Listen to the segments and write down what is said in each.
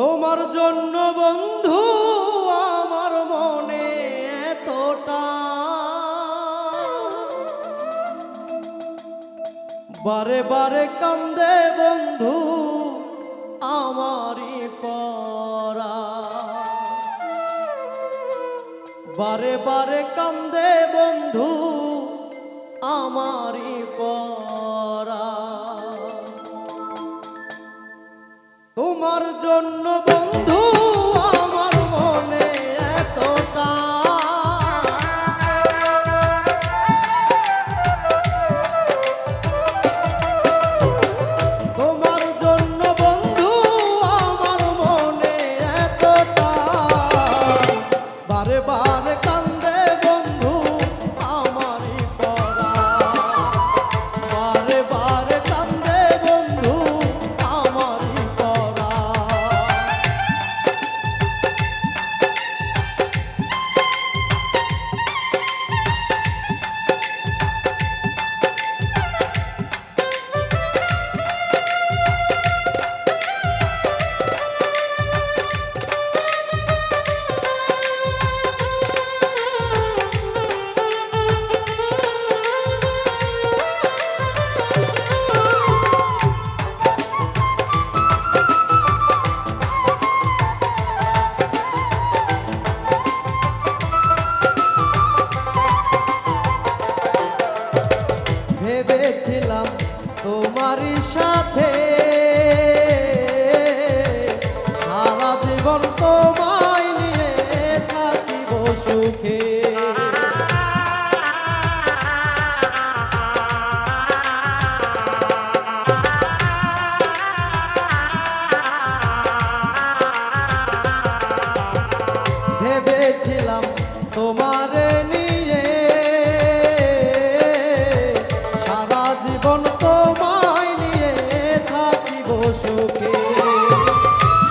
তোমার জন্য বন্ধু আমার মনে এতটা। বারে বারে কান্দে বন্ধু আমারই পরা। বারে বারে কান্দে বন্ধু আমারই পরা। জন্য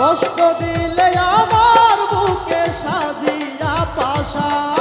কষ্ট দিলে আমার বুকে সাজিয়া পাশা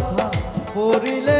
কথা করিলে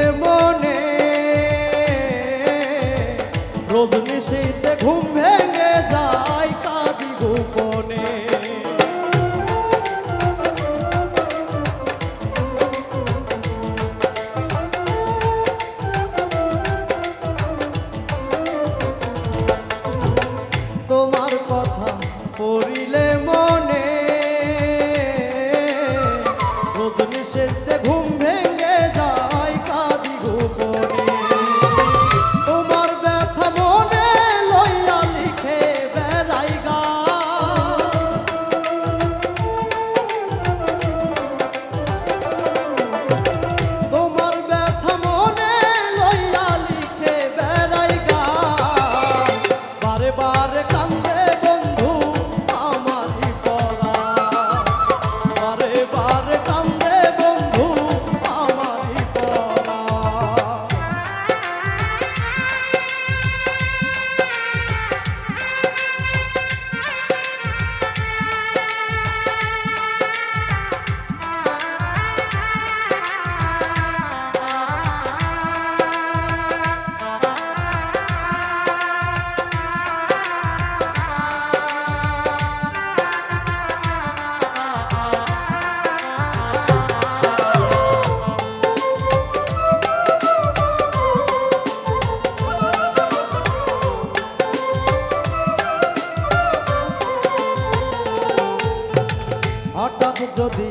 যদি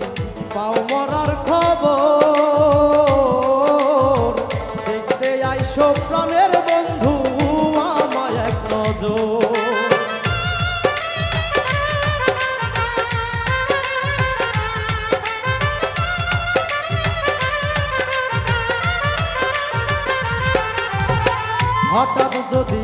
পাও মরার খবর দেখতে আইসো প্রাণের বন্ধু আমায় এক নজর। হঠাৎ যদি